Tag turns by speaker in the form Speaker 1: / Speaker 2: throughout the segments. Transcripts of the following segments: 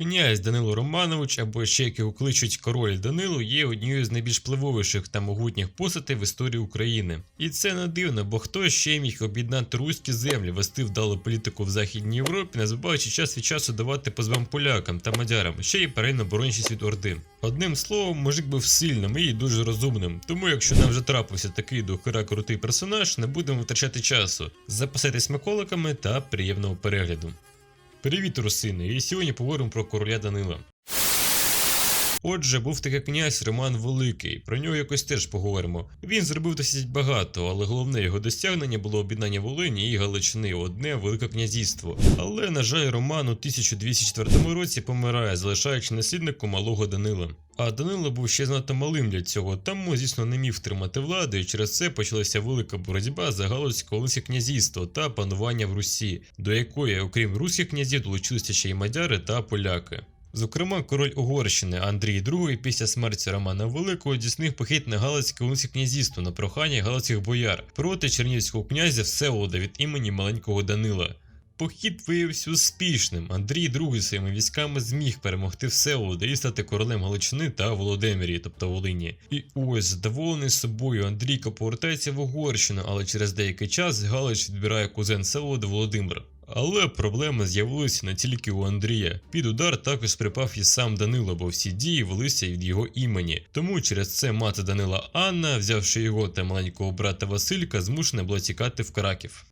Speaker 1: Князь Данило Романович, або ще як його кличуть король Данило, є однією з найбільш впливовіших та могутніх постатей в історії України. І це не дивно, бо хто ще міг об'єднати руські землі, вести вдалу політику в Західній Європі, не забуваючи час від часу давати по звам полякам та мадярам, ще й перейно боронячись від Орди. Одним словом, мужик був сильним і дуже розумним. Тому, якщо нам вже трапився такий дохера крутий персонаж, не будемо витрачати часу. Запасайтесь смаколиками та приємного перегляду. Привіт, русини! І сьогодні поговоримо про короля Данила. Отже, був такий князь Роман Великий. Про нього якось теж поговоримо. Він зробив досить багато, але головне його досягнення було об'єднання Волині і Галичини одне велике князівство. Але, на жаль, Роман у 1204 році помирає, залишаючи наслідником малого Данила. А Данило був ще знато малим для цього, тому, звісно, не міг втримати владу, і через це почалася велика боротьба за Галицьке Волинське князівство та панування в Русі, до якої, окрім руських князів, долучилися ще й мадяри та поляки. Зокрема, король Угорщини Андрій II після смерті Романа Великого здійснив похід на Галицьке Волинське князівство на прохання галицьких бояр проти чернігівського князя Всеволода від імені маленького Данила. Похід виявився успішним. Андрій II своїми військами зміг перемогти Всеволода і стати королем Галичини та Володимирії, тобто Волині. І ось задоволений собою Андрійко повертається в Угорщину, але через деякий час Галич відбирає кузен Всеволода Володимир. Але проблеми з'явилися не тільки у Андрія. Під удар також припав і сам Данило, бо всі дії велися від його імені. Тому через це мати Данила Анна, взявши його та маленького брата Василька, змушена була тікати в Краків.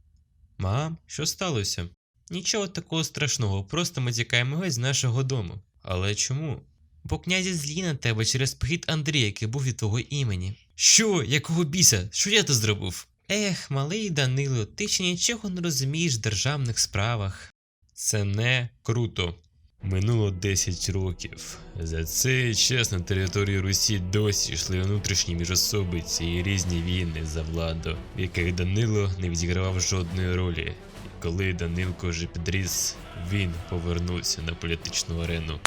Speaker 1: Мам, що сталося? Нічого такого страшного, просто ми тікаємо геть з нашого дому. Але чому? Бо князі злі на тебе через похід Андрія, який був від твого імені. Що? Якого біса? Що я то зробив? Ех, малий Данило, ти ще нічого не розумієш в державних справах. Це не круто. Минуло 10 років. За цей час на території Русі досі йшли внутрішні міжособиці і різні війни за владу, в яких Данило не відігравав жодної ролі. І коли Данилко вже підріс, він повернувся на політичну арену.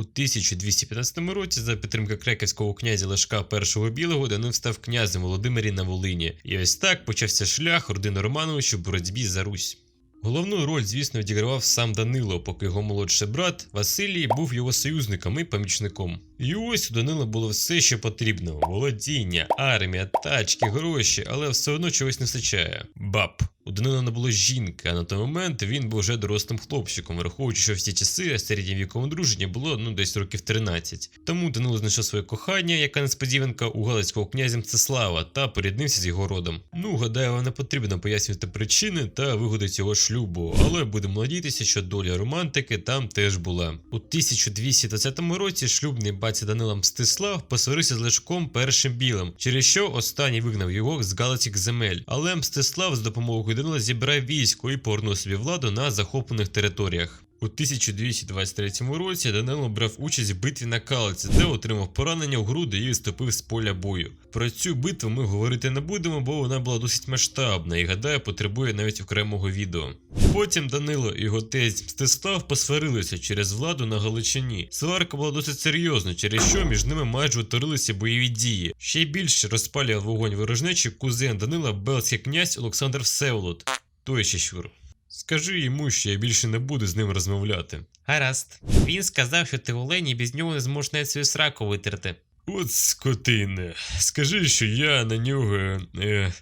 Speaker 1: У 1215 році за підтримки креківського князя Лешка І Білого Данил став князем Володимирі на Волині. І ось так почався шлях родини Романовича в боротьбі за Русь. Головну роль, звісно, відігравав сам Данило, поки його молодший брат Василій був його союзником і помічником. І ось у Данила було все, що потрібно: володіння, армія, тачки, гроші, але все одно чогось не вистачає. Баб. У Данила не було жінки, а на той момент він був вже дорослим хлопчиком, враховуючи, що всі часи середнім віком одруження було ну десь років 13. Тому Данило знайшов своє кохання, яка несподіванка у галицького князя Мстислава, та поріднився з його родом. Ну, гадаю, вам не потрібно пояснювати причини та вигоди цього шлюбу, але будемо надіятися, що доля романтики там теж була. У 1220 році шлюбний батя Данила Мстислав посварився з Лешком першим білим, через що останній вигнав його з галицьких земель. Але Мстислав з допомогою Данила зібрав військо і повернув собі владу на захоплених територіях. У 1223 році Данило брав участь в битві на Калиці, де отримав поранення в груди і відступив з поля бою. Про цю битву ми говорити не будемо, бо вона була досить масштабна і гадаю, потребує навіть окремого відео. Потім Данило і його тесть Мстислав посварилися через владу на Галичині. Сварка була досить серйозна, через що між ними майже утворилися бойові дії. Ще більше розпалював вогонь ворожнечі кузен Данила Белський князь Олександр Всеволод. Той ще щур. Скажи йому, що я більше не буду з ним розмовляти. Гаразд. Він сказав, що ти Олені без нього не зможеш навіть свою сраку витерти. От скотине. Скажи, що я на нього е,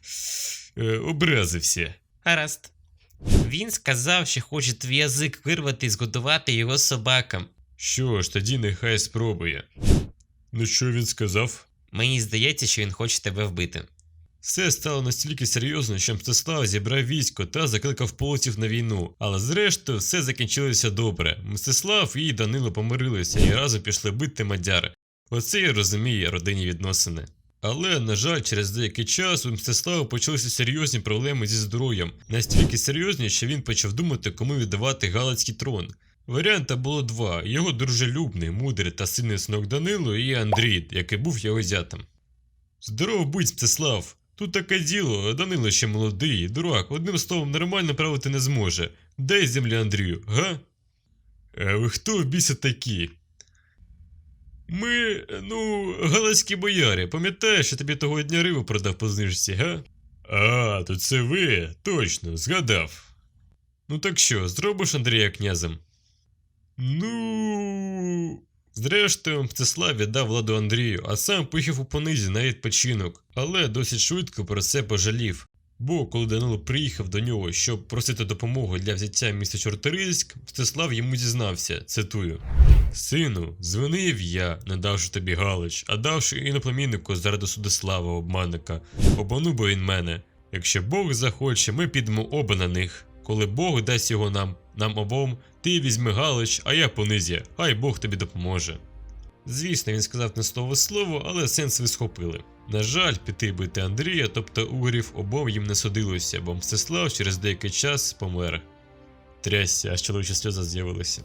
Speaker 1: е, образився. Гаразд. Він сказав, що хоче твій язик вирвати і згодувати його собакам. Що ж, тоді нехай спробує. Ну що він сказав? Мені здається, що він хоче тебе вбити. Все стало настільки серйозно, що Мстислав зібрав військо та закликав полиців на війну. Але зрештою все закінчилося добре. Мстислав і Данило помирилися і разом пішли бити мадяри. Оце я розумію родинні відносини. Але, на жаль, через деякий час у Мстислава почалися серйозні проблеми зі здоров'ям, настільки серйозні, що він почав думати, кому віддавати Галицький трон. Варіанта було два: його дружелюбний, мудрий та сильний синок Данило і Андрій, який був його зятем. Здоров будь, Мстислав! Тут таке діло, Данило ще молодий, дурак, одним словом нормально правити не зможе. Дай землі Андрію, га? А ви хто в біса такі? Ми, ну, галицькі бояри, пам'ятаєш, що тобі того дня рибу продав по знижці, га? А, то це ви, точно, згадав. Ну так що, зробиш Андрія князем? Ну, Зрештою, Мстислав віддав владу Андрію, а сам поїхав у понизі на відпочинок, але досить швидко про це пожалів. Бо коли Данило приїхав до нього, щоб просити допомоги для взяття міста Чорторийськ, Мстислав йому зізнався, цитую: Сину, звинив я, не давши тобі Галич, а давши іноплеміннику заради Судислава обманника. Обманув би він мене. Якщо Бог захоче, ми підемо оба на них. Коли Бог дасть його нам, нам обом, ти візьми Галич, а я понизя, хай Бог тобі допоможе. Звісно, він сказав не слово слово, але сенс ви схопили. На жаль, піти бити Андрія, тобто угорів обом їм не судилося, бо Мстислав через деякий час помер. Трясся, аж чоловічі сльози з'явилися.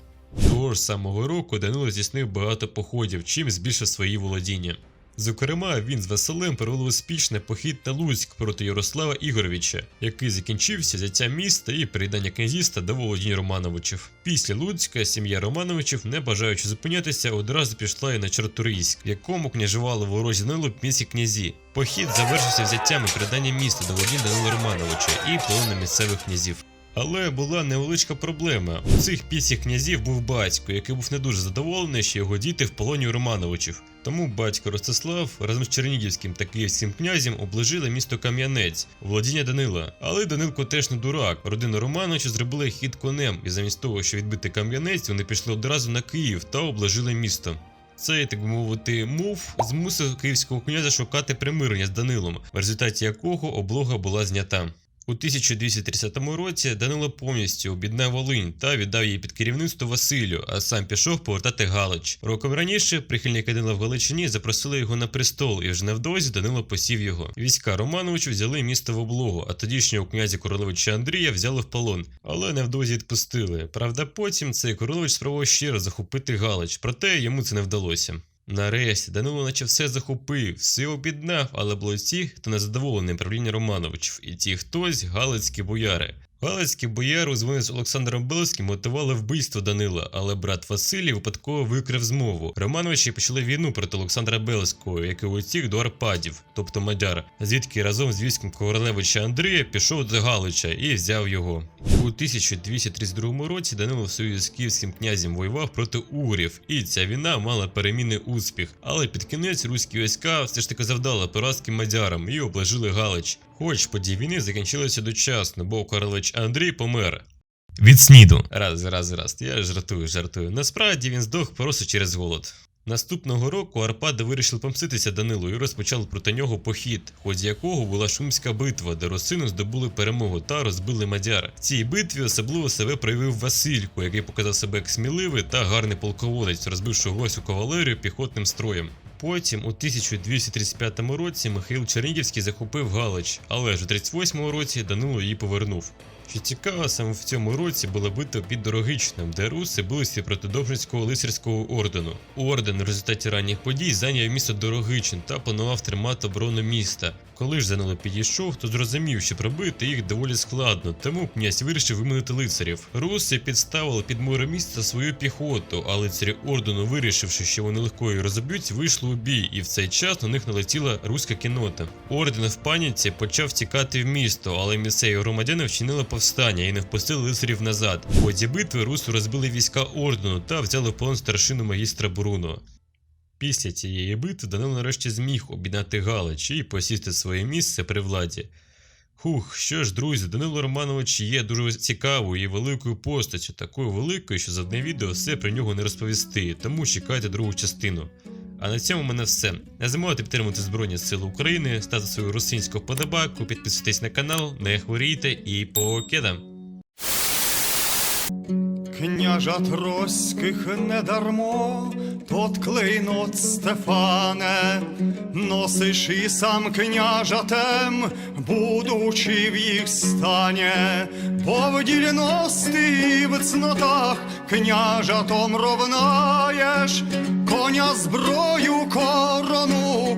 Speaker 1: Того ж самого року Данило здійснив багато походів, чим збільшив свої володіння. Зокрема, він з Василем провели успішний похід на Луцьк проти Ярослава Ігоровича, який закінчився взяттям міста і передання князівства до володінь Романовичів. Після Луцька сім'я Романовичів, не бажаючи зупинятися, одразу пішла і на Чорторийськ, в якому княжували ворожі Данилу місті князі. Похід завершився взяттям і міста до володінь Данила Романовича і полоном місцевих князів. Але була невеличка проблема. У цих пісіх князів був батько, який був не дуже задоволений, що його діти в полоні у Романовичів. Тому батько Ростислав разом з Чернігівським та київським князем обложили місто Кам'янець, володіння Данила. Але Данилко теж не дурак. Родина Романовича зробила хід конем, і замість того, щоб відбити Кам'янець, вони пішли одразу на Київ та обложили місто. Цей, так би мовити, мув змусив київського князя шукати примирення з Данилом, в результаті якого облога була знята. У 1230 році Данило повністю об'єднав Волинь та віддав її під керівництво Василю, а сам пішов повертати Галич. Роком раніше прихильники Данила в Галичині запросили його на престол, і вже невдовзі Данило посів його. Війська Романовичу взяли місто в облогу, а тодішнього князя Королевича Андрія взяли в полон, але невдовзі відпустили. Правда, потім цей королевич спробував ще раз захопити Галич, проте йому це не вдалося. Нарешті Данило наче все захопив, все об'єднав, але було ті, хто не задоволений правлінням Романовичів, і ті хтось галицькі бояри. Галицькі бояри у звоні з Олександром Белським мотивували вбивство Данила, але брат Василій випадково викрив змову. Романовичі почали війну проти Олександра Белського, який утік до Арпадів, тобто Мадяр, звідки разом з військом королевича Андрія пішов до Галича і взяв його. У 1232 році Данило в союзі з київським князем воював проти угрів, і ця війна мала перемінний успіх. Але під кінець руські війська все ж таки завдали поразки мадярам і обложили Галич. Хоч події війни закінчилися дочасно, бо королевич Андрій помер. Від сніду. Раз, раз, раз. Я жартую, жартую. Насправді він здох просто через голод. Наступного року Арпади вирішили помститися Данилу і розпочали проти нього похід, в ході якого була шумська битва, де росину здобули перемогу та розбили мадяр. В цій битві особливо себе проявив Василько, який показав себе як сміливий та гарний полководець, розбивши госю кавалерію піхотним строєм. Потім, у 1235 році, Михаїл Чернігівський захопив Галич, але ж у 38 році Данило її повернув. Що цікаво, саме в цьому році була битва під Дорогичним, де руси билися проти Довжницького лицарського ордену. Орден в результаті ранніх подій зайняв місто Дорогичин та планував тримати оборону міста. Коли ж Данило підійшов, то зрозумів, що пробити їх доволі складно, тому князь вирішив вимінити лицарів. Руси підставили під море міста свою піхоту, а лицарі ордену, вирішивши, що вони легко її розоб'ють, вийшли у бій, і в цей час на них налетіла руська кінота. Орден в паніці почав тікати в місто, але місцеві громадяни вчинили повстання і не впустили лицарів назад. В ході битви руси розбили війська ордену та взяли в полон старшину магістра Бруно. Після цієї битви Данило нарешті зміг об'єднати Галич і посісти своє місце при владі. Хух, що ж, друзі, Данило Романович є дуже цікавою і великою постаттю, такою великою, що за одне відео все про нього не розповісти, тому чекайте другу частину. А на цьому в мене все. Не забувайте підтримувати Збройні Сили України, стати свою російську вподобайку, підписуйтесь на канал, не хворійте і покидам.
Speaker 2: Княжат Роських не дармо, тот клейнот Стефане, носиш і сам княжатем, будучи в їх стані, бо в і в цнотах княжатом ровнаєш, коня, зброю, корону,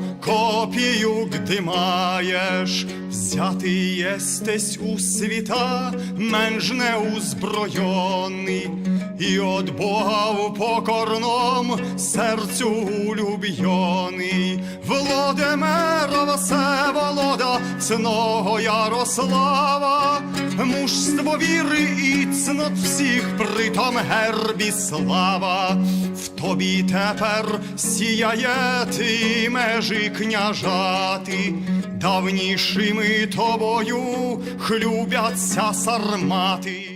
Speaker 2: копію гди маєш, взяти єстесь у світа, менш не узбройоний, і от Бога в покорном серцю улюбьоний. Володимира Всеволода, цного Ярослава, мужство віри і цнот всіх, притом гербі слава. В тобі тепер сіяє ти межі княжати, давнішими тобою хлюбяться сармати.